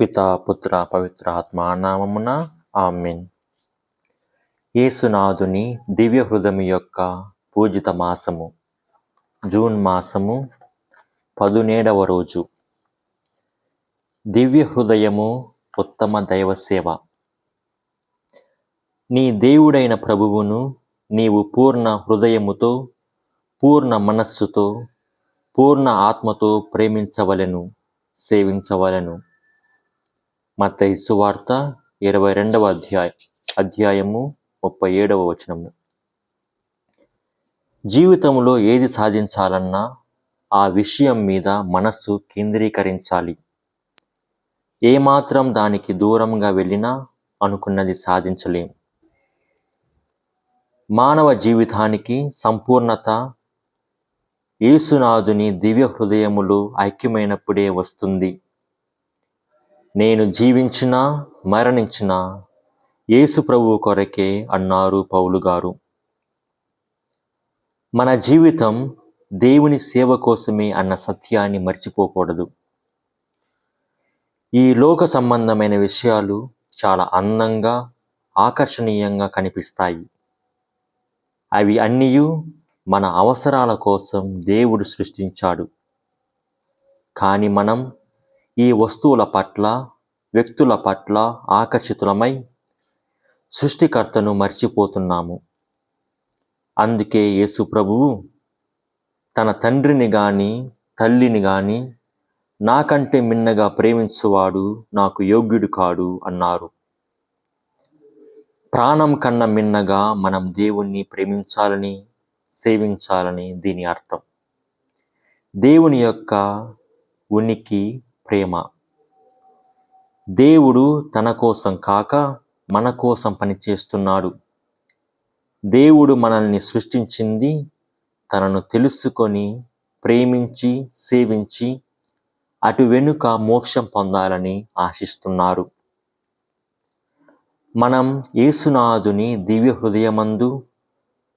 పితా పుత్ర పవిత్ర ఆత్మానామమున ఆమెన్. యేసునాథుని దివ్య హృదయం యొక్క పూజిత మాసము జూన్ మాసము పదునేడవ రోజు. దివ్య హృదయము ఉత్తమ దైవ సేవ. నీ దేవుడైన ప్రభువును నీవు పూర్ణ హృదయముతో పూర్ణ మనస్సుతో పూర్ణ ఆత్మతో ప్రేమించవలెను సేవించవలెను. మత్తయి సువార్త ఇరవై రెండవ అధ్యాయ అధ్యాయము ముప్పై ఏడవ వచనము. జీవితంలో ఏది సాధించాలన్నా ఆ విషయం మీద మనస్సు కేంద్రీకరించాలి. ఏమాత్రం దానికి దూరంగా వెళ్ళినా అనుకున్నది సాధించలేం. మానవ జీవితానికి సంపూర్ణత యేసునాథుని దివ్య హృదయములు ఐక్యమైనప్పుడే వస్తుంది. నేను జీవించినా మరణించినా యేసు ప్రభువు కొరకే అన్నారు పౌలు గారు. మన జీవితం దేవుని సేవ కోసమే అన్న సత్యాన్ని మర్చిపోకూడదు. ఈ లోక సంబంధమైన విషయాలు చాలా అందంగా ఆకర్షణీయంగా కనిపిస్తాయి. అవి అన్నీ మన అవసరాల కోసం దేవుడు సృష్టించాడు. కానీ మనం ఈ వస్తువుల పట్ల వ్యక్తుల పట్ల ఆకర్షితులమై సృష్టికర్తను మర్చిపోతున్నాము. అందుకే యేసు ప్రభువు తన తండ్రిని గాని తల్లిని గాని నాకంటే మిన్నగా ప్రేమించువాడు నాకు యోగ్యుడు కాడు అన్నారు. ప్రాణం కన్న మిన్నగా మనం దేవుణ్ణి ప్రేమించాలని సేవించాలని దీని అర్థం. దేవుని యొక్క ఉనికి ప్రేమ. దేవుడు తన కోసం కాక మన కోసం పనిచేస్తున్నాడు దేవుడు మనల్ని సృష్టించింది తనను తెలుసుకొని ప్రేమించి సేవించి అటు వెనుక మోక్షం పొందాలని ఆశిస్తున్నారు. మనం యేసునాథుని దివ్య హృదయమందు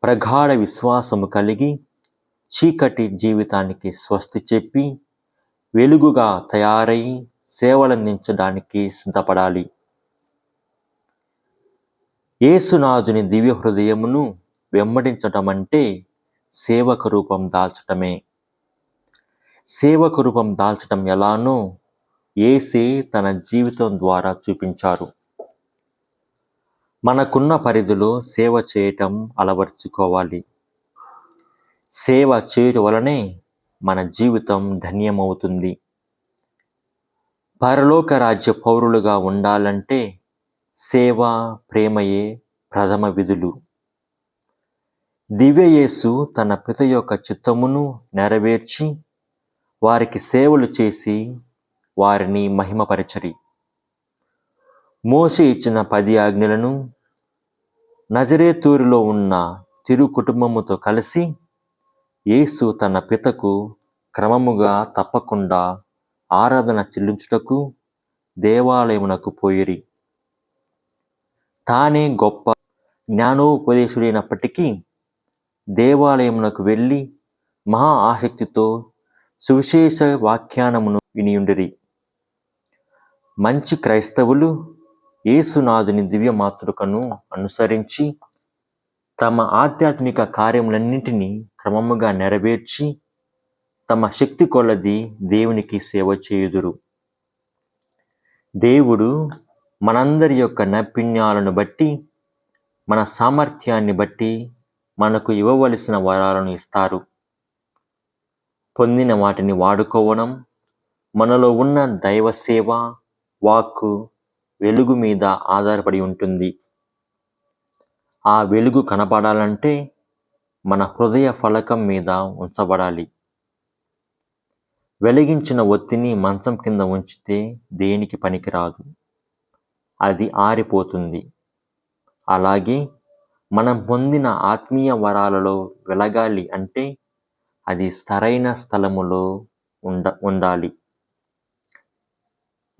ప్రగాఢ విశ్వాసము కలిగి చీకటి జీవితానికి స్వస్తి చెప్పి వెలుగుగా తయారై సేవలందించడానికి సిద్ధపడాలి. ఏసునాథుని దివ్య హృదయమును వెంబడించటం అంటే సేవక రూపం దాల్చటమే. సేవక రూపం దాల్చటం ఎలానో ఏసే తన జీవితం ద్వారా చూపించారు. మనకున్న పరిధిలో సేవ చేయటం అలవర్చుకోవాలి. సేవ చేయటం వలనే మన జీవితం ధన్యమవుతుంది. పరలోక రాజ్య పౌరులుగా ఉండాలంటే సేవ ప్రేమయే ప్రథమ విధులు. దివ్యయేసు తన పిత యొక్క చిత్తమును నెరవేర్చి వారికి సేవలు చేసి వారిని మహిమపరచరి. మోసి ఇచ్చిన పది ఆజ్ఞలను నజరేతూరులో ఉన్న తిరు కుటుంబముతో కలిసి యేసు తన పితకు క్రమముగా తప్పకుండా ఆరాధన చెల్లించుటకు దేవాలయమునకు పోయిరి. తానే గొప్ప జ్ఞానోపదేశుడైనప్పటికీ దేవాలయమునకు వెళ్ళి మహా ఆసక్తితో సువిశేష వాఖ్యానమును వినియుండిరి. మంచి క్రైస్తవులు ఏసునాథుని దివ్య మాతృకను అనుసరించి తమ ఆధ్యాత్మిక కార్యములన్నింటినీ క్రమముగా నెరవేర్చి తమ శక్తి కొలది దేవునికి సేవ చేయుదురు. దేవుడు మనందరి యొక్క నైపుణ్యాలను బట్టి మన సామర్థ్యాన్ని బట్టి మనకు ఇవ్వవలసిన వరాలను ఇస్తారు. పొందిన వాటిని వాడుకోవడం మనలో ఉన్న దైవ సేవ వాక్కు వెలుగు మీద ఆధారపడి ఉంటుంది. ఆ వెలుగు కనపడాలంటే మన హృదయ ఫలకం మీద ఉంచబడాలి. వెలిగించిన ఒత్తిని మంచం కింద ఉంచితే దేనికి పనికిరాదు? అది ఆరిపోతుంది. అలాగే మనం పొందిన ఆత్మీయ వరాలలో వెలగాలి అంటే అది సరైన స్థలములో ఉండ ఉండాలి.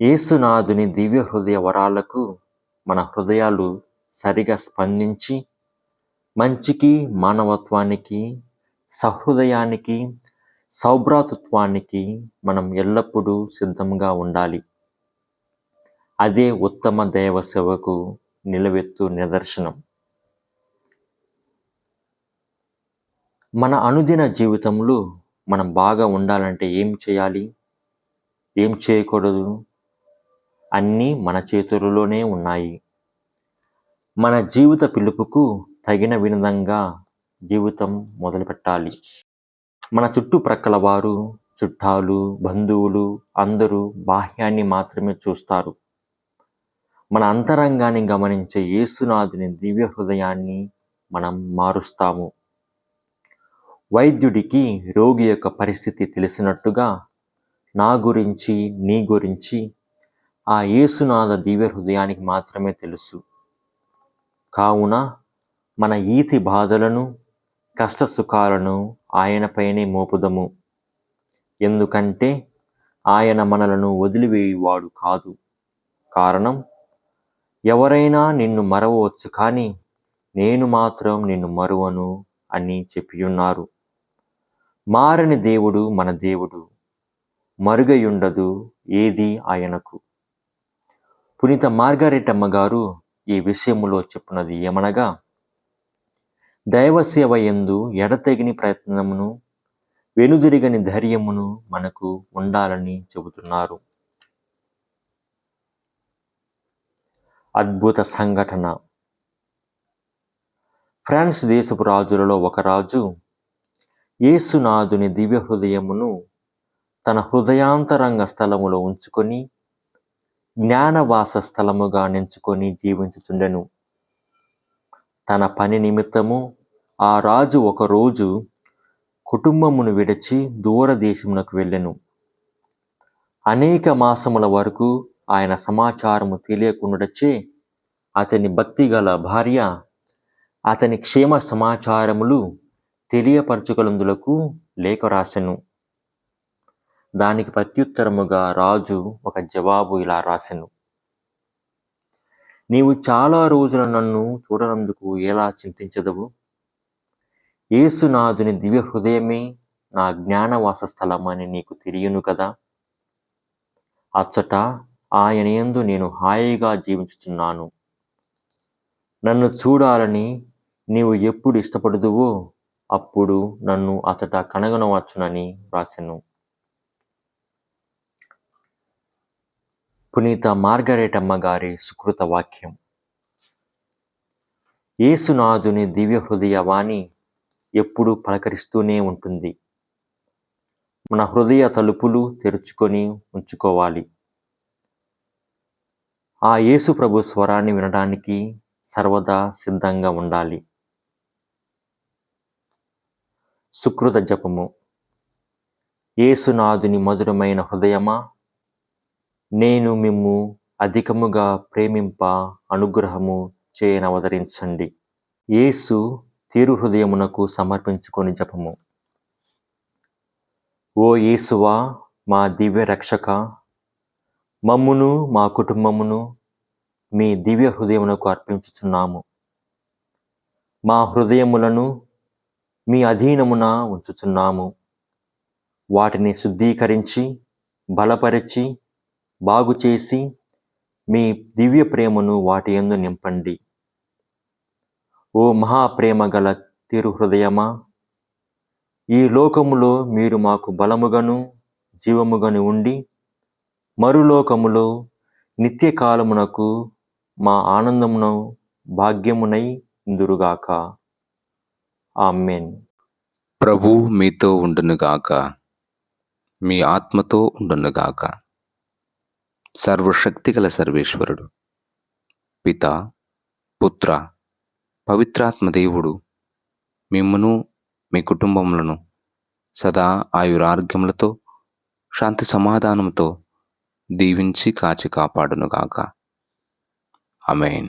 యేసునాథుని దివ్య హృదయ వరాలకు మన హృదయాలు సరిగా స్పందించి మంచికి మానవత్వానికి సహృదయానికి సౌభ్రాతృత్వానికి మనం ఎల్లప్పుడూ సిద్ధంగా ఉండాలి. అదే ఉత్తమ దైవ సేవకు నిలవెత్తు నిదర్శనం. మన అనుదిన జీవితంలో మనం బాగా ఉండాలంటే ఏం చేయాలి? ఏం చేయకూడదు? అన్నీ మన చేతులలోనే ఉన్నాయి. మన జీవిత పిలుపుకు తగిన వినదంగా జీవితం మొదలుపెట్టాలి. మన చుట్టుప్రక్కల వారు చుట్టాలు బంధువులు అందరూ బాహ్యాన్ని మాత్రమే చూస్తారు. మన అంతరంగాన్ని గమనించే యేసునాథుని దివ్య హృదయాన్ని మనం మారుస్తాము. వైద్యుడికి రోగి యొక్క పరిస్థితి తెలిసినట్టుగా నా గురించి నీ గురించి ఆ యేసునాథ దివ్య హృదయానికి మాత్రమే తెలుసు. కావున మన ఈతి బాధలను కష్ట సుఖాలను ఆయనపైనే మోపుదము. ఎందుకంటే ఆయన మనలను వదిలివేయువాడు కాదు. కారణం ఎవరైనా నిన్ను మరవవచ్చు కానీ నేను మాత్రం నిన్ను మరువను అని చెప్పియున్నారు. మారని దేవుడు మన దేవుడు మరుగయుండదు ఏది ఆయనకు. పునీత మార్గారెట్ గారు ఈ విషయములో చెప్పినది ఏమనగా దైవ సేవ ఎందు ఎడతెగిని ప్రయత్నమును వెనుదిరిగని ధైర్యమును మనకు ఉండాలని చెబుతున్నారు. అద్భుత సంఘటన. ఫ్రాన్స్ దేశపు రాజులలో ఒక రాజు యేసునాథుని దివ్య హృదయమును తన హృదయాంతరంగ స్థలములో ఉంచుకొని జ్ఞానవాస స్థలముగా నించుకొని జీవించుచుండెను. తన పని నిమిత్తము ఆ రాజు ఒకరోజు కుటుంబమును విడిచి దూరదేశమునకు వెళ్ళెను. అనేక మాసముల వరకు ఆయన సమాచారము తెలియకుండాచే అతని భక్తిగల భార్య అతని క్షేమ సమాచారములు తెలియపరచుకలందులకు లేఖ రాసెను. దానికి ప్రత్యుత్తరముగా రాజు ఒక జవాబు ఇలా రాసెను. నీవు చాలా రోజుల నన్ను చూడనందుకు ఎలా చింతించదవు? ఏసునాథుని దివ్య హృదయమే నా జ్ఞానవాస స్థలమని నీకు తెలియను కదా? అచ్చట ఆయన యందు నేను హాయిగా జీవించుచున్నాను. నన్ను చూడాలని నీవు ఎప్పుడు ఇష్టపడదువో అప్పుడు నన్ను అతట కనగొనవచ్చునని వ్రాసెను పునీత మార్గరేటమ్మ గారి సుకృత వాక్యం. ఏసునాథుని దివ్య హృదయ వాణి ఎప్పుడూ పలకరిస్తూనే ఉంటుంది. మన హృదయ తలుపులు తెరుచుకొని ఉంచుకోవాలి. ఆ యేసు ప్రభు స్వరాన్ని వినడానికి సర్వదా సిద్ధంగా ఉండాలి. సుకృత జపము. ఏసునాథుని మధురమైన హృదయమా? నేను మిమ్ము అధికముగా ప్రేమింప అనుగ్రహము చేయనవతరించండి యేసు తీరు హృదయమునకు సమర్పించుకొని జపము. ఓ యేసువా మా దివ్య రక్షక మమ్మును మా కుటుంబమును మీ దివ్య హృదయమునకు అర్పించుచున్నాము. మా హృదయములను మీ అధీనమున ఉంచుచున్నాము. వాటిని శుద్ధీకరించి బలపరిచి బాగు చేసి మీ దివ్య ప్రేమను వాటి ఎందు నింపండి. ఓ మహాప్రేమ గల తిరుహృదయమా ఈ లోకములో మీరు మాకు బలముగను జీవముగను ఉండి మరులోకములో నిత్యకాలమునకు మా ఆనందమును భాగ్యమునై ఇందురుగాక ఆమెన్. ప్రభు మీతో ఉండునుగాక. మీ ఆత్మతో ఉండునుగాక. సర్వశక్తిగల సర్వేశ్వరుడు. పిత పుత్ర పవిత్రాత్మ దేవుడు మిమ్మును మీ కుటుంబములను సదా ఆయురారోగ్యములతో శాంతి సమాధానంతో దీవించి కాచి కాపాడునుగాక. అమెన్